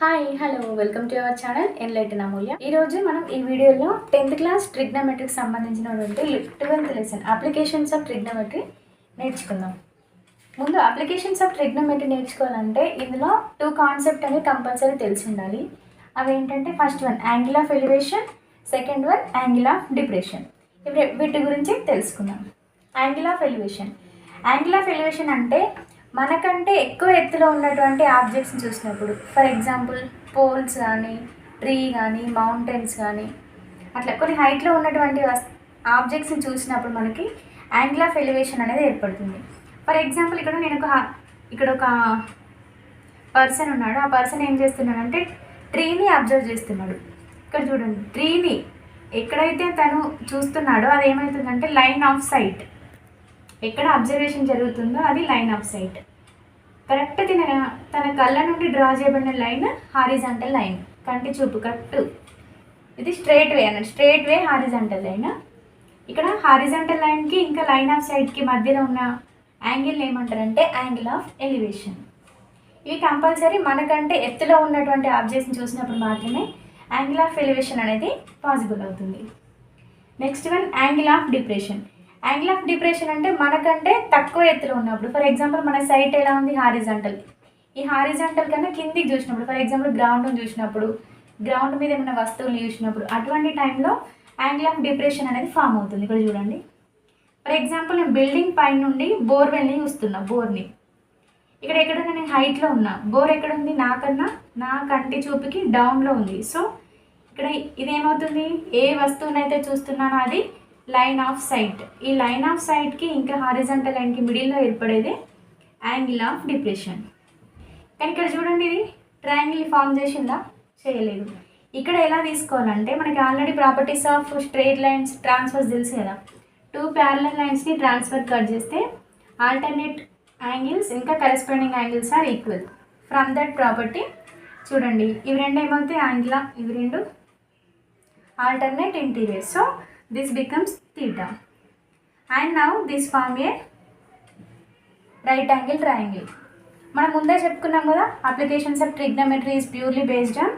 Hi hello welcome to our channel enlighten Amulya ఈ రోజు మనం ఈ వీడియోలో టెన్త్ క్లాస్ ట్రిగ్నోమెట్రీకి సంబంధించినటువంటి twelfth lesson applications of trigonometry నేర్చుకుందాం. ముందు అప్లికేషన్స్ ఆఫ్ ట్రిగ్నమెట్రీ నేర్చుకోవాలంటే ఇందులో టూ కాన్సెప్ట్ అనేది కంపల్సరీ తెలిసి ఉండాలి. అవి ఏంటంటే first one angle of elevation second one angle of depression ఇప్పుడు వీటి గురించి తెలుసుకుందాం. Angle of elevation angle of elevation అంటే మనకంటే ఎక్కువ ఎత్తులో ఉన్నటువంటి ఆబ్జెక్ట్స్ని చూసినప్పుడు ఫర్ ఎగ్జాంపుల్ పోల్స్ కానీ ట్రీ కానీ మౌంటైన్స్ కానీ అట్లా కొన్ని హైట్లో ఉన్నటువంటి ఆబ్జెక్ట్స్ని చూసినప్పుడు మనకి యాంగిల్ ఆఫ్ ఎలివేషన్ అనేది ఏర్పడుతుంది. ఫర్ ఎగ్జాంపుల్ ఇక్కడ నేను ఒక ఇక్కడ ఒక పర్సన్ ఉన్నాడు. ఆ పర్సన్ ఏం చేస్తున్నాడంటే ట్రీని అబ్జర్వ్ చేస్తున్నాడు. ఇక్కడ చూడండి ట్రీని ఎక్కడైతే తను చూస్తున్నాడో అది ఏమవుతుందంటే లైన్ ఆఫ్ సైట్. ఎక్కడ అబ్జర్వేషన్ జరుగుతుందో అది లైన్ ఆఫ్ సైట్. కరెక్ట్ తిన తన కళ్ళ నుండి డ్రా చేయబడిన లైన్ హారిజాంటల్ లైన్. కంటి చూపు కరెక్ట్. ఇది స్ట్రేట్ వే అన్నట్టు స్ట్రేట్ వే హారిజాంటల్ లైన్. ఇక్కడ హారిజాంటల్ లైన్కి ఇంకా లైన్ ఆఫ్ సైడ్కి మధ్యలో ఉన్న యాంగిల్ ఏమంటారంటే యాంగిల్ ఆఫ్ ఎలివేషన్. ఇవి కంపల్సరీ మనకంటే ఎత్తులో ఉన్నటువంటి ఆబ్జెక్ట్స్ని చూసినప్పుడు మాత్రమే యాంగిల్ ఆఫ్ ఎలివేషన్ అనేది పాసిబుల్ అవుతుంది. Next one angle of depression. Angle of depression అంటే మనకంటే తక్కువ ఎత్తులో ఉన్నప్పుడు ఫర్ ఎగ్జాంపుల్ మన సైట్ ఎలా ఉంది? హారిజంటల్ ఈ హారిజంటల్ కన్నా కిందికి చూసినప్పుడు ఫర్ ఎగ్జాంపుల్ గ్రౌండ్ చూసినప్పుడు గ్రౌండ్ మీద ఏమైనా వస్తువులు చూసినప్పుడు అటువంటి టైంలో యాంగిల్ ఆఫ్ డిప్రెషన్ అనేది ఫామ్ అవుతుంది. ఇక్కడ చూడండి. ఫర్ ఎగ్జాంపుల్ నేను బిల్డింగ్ పైన నుండి బోర్వెల్ని చూస్తున్నా బోర్ని ఇక్కడ ఎక్కడున్నా నేను హైట్లో ఉన్నా బోర్ ఎక్కడ ఉంది నాకన్నా నా కంటి చూపుకి డౌన్లో ఉంది. సో ఇక్కడ ఇదేమవుతుంది? ఏ వస్తువునైతే చూస్తున్నానో అది లైన్ ఆఫ్ సైట్. ఈ లైన్ ఆఫ్ సైట్కి ఇంకా హారిజంటల్ లైన్కి మిడిల్లో ఏర్పడేది యాంగిల్ ఆఫ్ డిప్రెషన్ కానీ ఇక్కడ చూడండి ఇది ట్రయాంగిల్ ఫామ్ చేసిందా? చేయలేదు. ఇక్కడ ఎలా తీసుకోవాలంటే మనకి already properties of straight lines transfers తెలుసు కదా. టూ ప్యారలల్ లైన్స్ని ట్రాన్స్ఫర్ కట్ చేస్తే ఆల్టర్నేట్ యాంగిల్స్ ఇంకా corresponding angles are equal from that property చూడండి ఇవి రెండు ఏమవుతాయి? యాంగిల్ ఇవి రెండు alternate interior so this becomes theta. And now this form a right angle triangle. మనం ముందే చెప్పుకున్నాం కదా applications of trigonometry is purely based on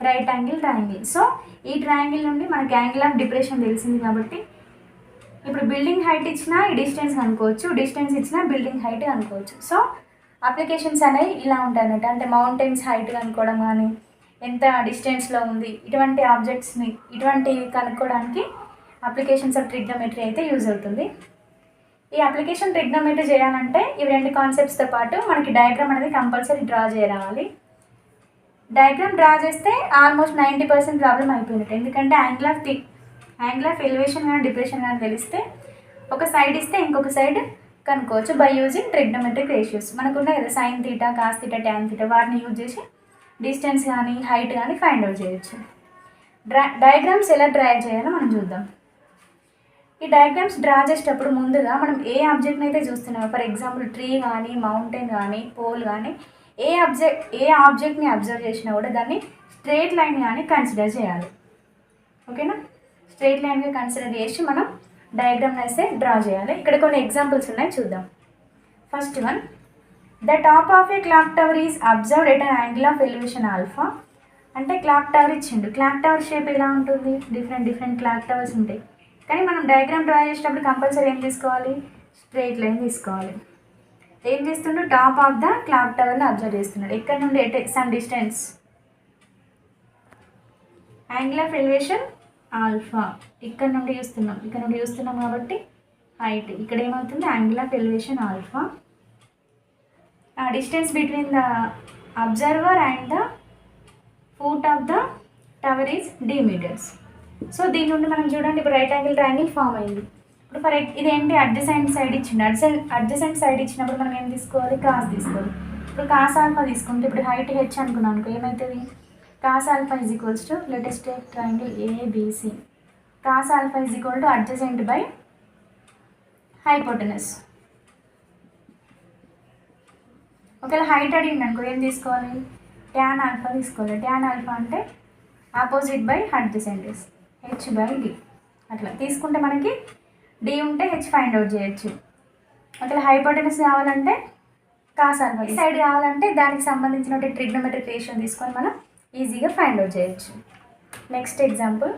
right angle triangle so ఈ ట్రయాంగిల్ నుండి మనకి యాంగిల్ ఆఫ్ డిప్రెషన్ తెలిసింది కాబట్టి ఇప్పుడు బిల్డింగ్ హైట్ ఇచ్చినా ఈ డిస్టెన్స్ అనుకోవచ్చు డిస్టెన్స్ ఇచ్చినా బిల్డింగ్ హైట్ అనుకోవచ్చు. సో అప్లికేషన్స్ అనేవి ఇలా ఉంటాయి అన్నట్టు అంటే మౌంటైన్స్ హైట్ కనుక్కోవడం కానీ ఎంత డిస్టెన్స్లో ఉంది ఇటువంటి ఆబ్జెక్ట్స్ని ఇటువంటివి కనుక్కోవడానికి అప్లికేషన్స్ ఆఫ్ ట్రిగ్నోమెట్రీ అయితే యూజ్ అవుతుంది. ఈ అప్లికేషన్ ట్రిగ్నోమెట్రీ చేయాలంటే ఈ రెండు కాన్సెప్ట్స్తో పాటు మనకి డయాగ్రామ్ అనేది కంపల్సరీ డ్రా చేయరావాలి డయాగ్రామ్ డ్రా చేస్తే ఆల్మోస్ట్ నైంటీ పర్సెంట్ ప్రాబ్లం అయిపోయినట్టు. ఎందుకంటే angle of the angle of elevation కానీ డిప్రెషన్ కానీ తెలిస్తే ఒక సైడ్ ఇస్తే ఇంకొక సైడ్ కనుక్కోవచ్చు బై యూజింగ్ ట్రిగ్నోమెట్రిక్ రేషియోస్ మనకున్న కదా sine theta cos theta tan theta వాటిని యూజ్ చేసి డిస్టెన్స్ కానీ హైట్ కానీ ఫైండ్ అవుట్ చేయొచ్చు. డ్రా డయాగ్రామ్స్ ఎలా డ్రా చేయాలో మనం చూద్దాం. ఈ డయాగ్రామ్స్ డ్రా చేసేటప్పుడు ముందుగా మనం ఏ ఆబ్జెక్ట్ని అయితే చూస్తున్నామో ఫర్ ఎగ్జాంపుల్ ట్రీ కానీ మౌంటైన్ కానీ పోల్ కానీ ఏ ఆబ్జెక్ట్ ఏ ఆబ్జెక్ట్ని అబ్జర్వ్ చేసినా కూడా దాన్ని స్ట్రేట్ లైన్ కానీ కన్సిడర్ చేయాలి. ఓకేనా స్ట్రేట్ లైన్గా కన్సిడర్ చేసి మనం డయాగ్రామ్ అయితే డ్రా చేయాలి. ఇక్కడ కొన్ని ఎగ్జాంపుల్స్ ఉన్నాయి చూద్దాం. First one the top of a clock tower is observed at an angle of elevation alpha అంటే క్లాక్ టవర్ ఇచ్చిండు. క్లాక్ టవర్ షేప్ ఎలా ఉంటుంది? డిఫరెంట్ డిఫరెంట్ క్లాక్ టవర్స్ ఉంటాయి. కానీ మనం డయాగ్రామ్ డ్రా చేసేటప్పుడు కంపల్సరీ ఏం తీసుకోవాలి? స్ట్రైట్ లైన్ తీసుకోవాలి. ఏం చేస్తుండో? టాప్ ఆఫ్ ద క్లాక్ టవర్ని అబ్జర్వ్ చేస్తున్నాడు. ఎక్కడ నుండి at some distance angle of elevation alpha ఇక్కడ నుండి చూస్తున్నాం. ఇక్కడ నుండి చూస్తున్నాం కాబట్టి హైట్ ఇక్కడ ఏమవుతుంది? Angle of elevation alpha distance between the observer and the foot of the tower is D metres so దీని నుండి మనం చూడండి ఇప్పుడు రైట్ యాంగిల్ ట్రయాంగిల్ ఫామ్ అయింది. ఇప్పుడు ఫర్ ఇదేంటి? అడ్జసెంట్ సైడ్ ఇచ్చింది. అడ్జసెంట్ అడ్జసెంట్ సైడ్ ఇచ్చినప్పుడు మనం ఏం తీసుకోవాలి? కాస్ తీసుకోవాలి. ఇప్పుడు కాస్ ఆల్ఫా తీసుకుంటే ఇప్పుడు హైట్ హెచ్ అనుకున్నాం అనుకో ఏమవుతుంది cos alpha is equals to let's triangle ABC cos alpha is equal to adjacent by hypotenuse ఒకవేళ హైట్ అడిగింది అనుకో ఏం తీసుకోవాలి? ట్యాన్ ఆల్ఫా తీసుకోవాలి. ట్యాన్ ఆల్ఫా అంటే opposite by adjacent H by D అట్లా తీసుకుంటే మనకి డి ఉంటే హెచ్ ఫైండ్ అవుట్ చేయొచ్చు. ఒకవేళ హైపోటెనస్ కావాలంటే కాస్ అనమాట సైడ్ కావాలంటే దానికి సంబంధించిన ట్రిగ్నోమెట్రిక్ రేషియో తీసుకొని మనం ఈజీగా ఫైండ్ అవుట్ చేయొచ్చు. Next example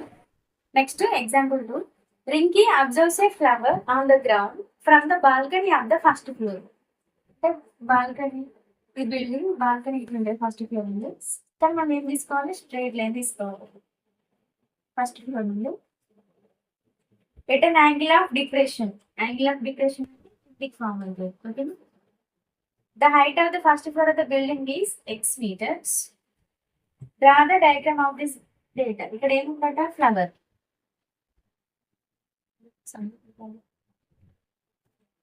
next example two Rinki observes a flower on the ground from the balcony of the first floor అంటే బాల్కనీ ఈ బిల్డింగ్ బాల్కనీ ఇట్లా ఉండేది ఫస్ట్ ఫ్లోర్ ఉంది. కానీ మనం ఏం తీసుకోవాలి? స్ట్రైట్ లైన్ తీసుకోవాలి. ఫస్ట్ ఫ్లోర్ నుండి at an angle of depression angle of depression big form అవుతుంది ఓకేనా the height of the first floor of the building is X metres draw the diagram of this data ఇక్కడ ఏముందట? Flower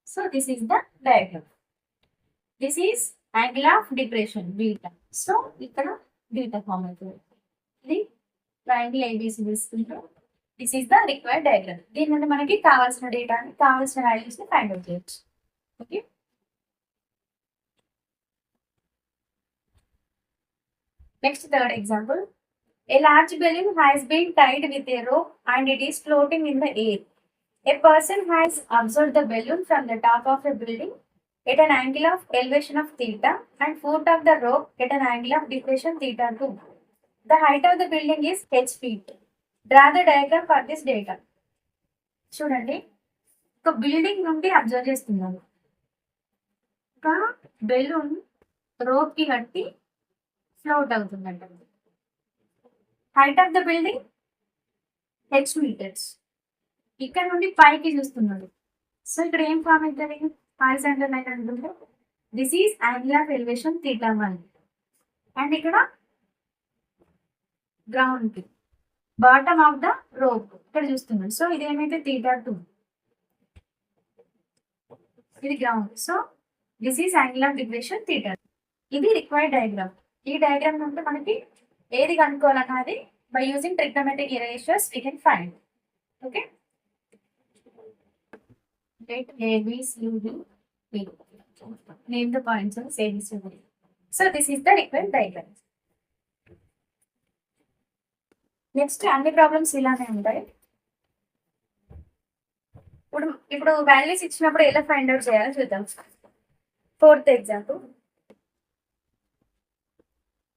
so this is the diagram this is angle of depression beta so ఇక్కడ beta form అవుతుంది. ఇది triangle ABC తీసుకుంటాం this is the required diagram దీని నుండి మనకి కావాల్సిన డేటాని కావాల్సిన వాల్యూస్ని ఫైండ్ అవుట్ చేయొచ్చు okay next third example A large balloon has been tied with a rope and it is floating in the air. A person has observed the balloon from the top of a building at an angle of elevation of theta and foot of the rope at an angle of depression theta 2. The height of the building is h feet. Draw the diagram for this data. చూడండి. ఒక building నుండి observe చేస్తున్నాను. ఒక balloon రోప్కి కట్టి float అవుతుందంట. Height of the building H metres ఇక్కడ నుండి పైకి చూస్తున్నాడు సో ఇక్కడ ఏం ఫామ్ అవుతుంది సెంటర్ లైన్ అనుకుంటే this is angle of elevation theta one and ఇక్కడ గ్రౌండ్కి బాటమ్ ఆఫ్ ద రోప్ ఇక్కడ చూస్తున్నాడు సో ఇది ఏమైతే థీటా టూ ఇది ground so this is angle of depression theta ఇది రిక్వైర్డ్ డయాగ్రామ్ ఈ డయాగ్రామ్ నుండి మనకి ఏది కనుక్కోవాలన్నది by using trigonometric ratios we can find okay let ABCD name the points ABCD so this is the required diagram next అన్ని problems ఇలానే ఉంటాయి. ఇప్పుడు ఇప్పుడు వాల్యూస్ ఇచ్చినప్పుడు ఎలా ఫైండ్ అవుట్ చేయాలో చూద్దాం. Fourth example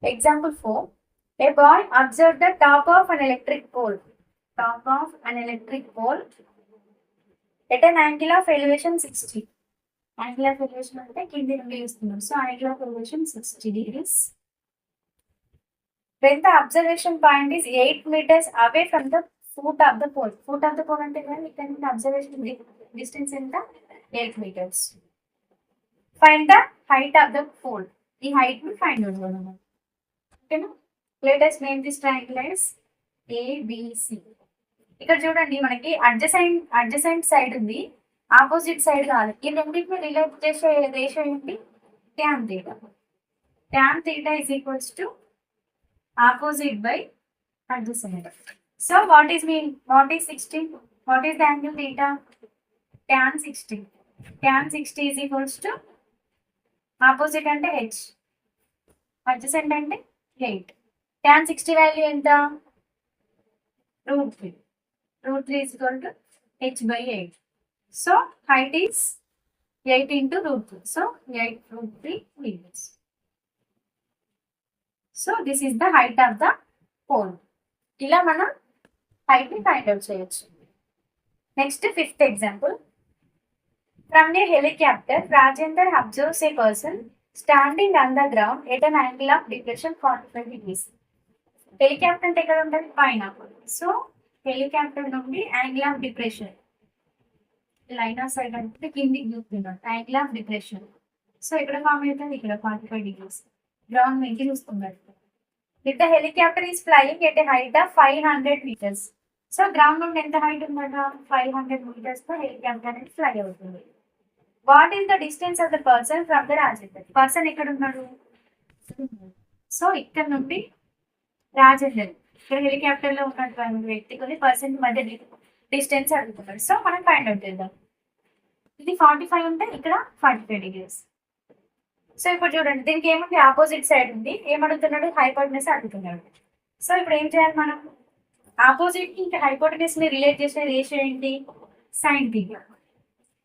example four a boy observe the top of an electric pole top of an electric pole at an angle of elevation sixty angle of elevation అంటే కింది నుండి వస్తున్నాం so angle of elevation sixty degrees When the observation point is 8 meters away from the foot of the pole. Foot of the pole అంటే కదా ఇక్కడ నుండి observation distance ఎంత 8 meters. Find the height of the pole. ఈ height ని find out చేయాలి. ఓకేనా let's name this triangle as ABC ఇక్కడ చూడండి మనకి అడ్జసెంట్ అడ్జసెంట్ సైడ్ ఉంది ఆపోజిట్ సైడ్ కాదు ఈ రెండింటిని రిలేట్ చేసే రేషియో ఏంటి tan theta tan theta is equals to opposite by adjacent so what is mean what is sixty what is the angle theta tan sixty tan sixty is equals to opposite అంటే H adjacent అంటే eight tan sixty value ఎంత root three root three is to H by eight so height is eight into root three so eight root three metres so this is the height of the pole ఇలా మనం హైట్ని find out చేయొచ్చు. Next fifth example from the helicopter Rajender observes a person standing on the ground at an angle of depression forty five degrees helicopter అంటే ఎక్కడ ఉంటుంది? పైన. So helicopter నుండి angle of depression line of sight అంటే కిందికి చూస్తున్నాడు angle of depression so ఇక్కడ form అవుతుంది? ఇక్కడ ఫార్టీ ఫైవ్ డిగ్రీస్ గ్రౌండ్ నుంచి చూసుకున్నట్టు it the helicopter is flying at a height of five hundred metres so ground నుండి ఎంత హైట్ ఉందట ఫైవ్ హండ్రెడ్ మీటర్స్తో హెలికాప్టర్ అనేది ఫ్లై అవుతుంది what is the distance of the person from the Rajender person ఎక్కడ ఉన్నాడు సో ఇక్కడ నుండి రాజేందర్ ఇక్కడ హెలికాప్టర్లో ఉన్నటువంటి వ్యక్తి కొన్ని పర్సన్ మధ్య డిస్టెన్స్ అడుగుతున్నాడు సో మనం ఫైండ్ అవుట్ చేద్దాం. ఇది ఫార్టీ ఫైవ్ ఉంటే ఇక్కడ ఫార్టీ ఫైవ్ డిగ్రీస్ సో ఇప్పుడు చూడండి దీనికి ఏముంది? ఆపోజిట్ సైడ్ ఉంది. ఏమడుగుతున్నాడు? హైపోటనెస్ అడుగుతున్నాడు. సో ఇప్పుడు ఏం చేయాలి మనం? ఆపోజిట్ ఇంకా హైపోటనెస్ని రిలేట్ చేసే రేషియో ఏంటి? Sine theta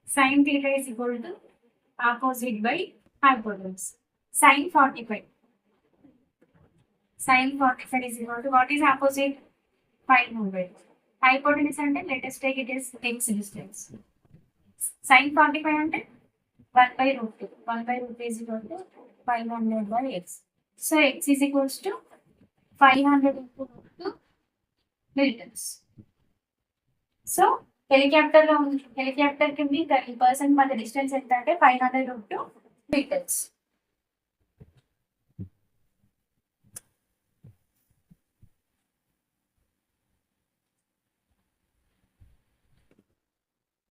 sine theta is equal to opposite by hypotenuse sine forty five sine forty five is equal to what is opposite five hundred hypotenuse అంటే let's take it is things distance sine forty five అంటే one by root two one by root two is to five hundred by X so X is equals to five hundred into root two metres so హెలికాప్టర్లో helicopter కింద person మధ్య distance ఎంత అంటే five hundred root two metres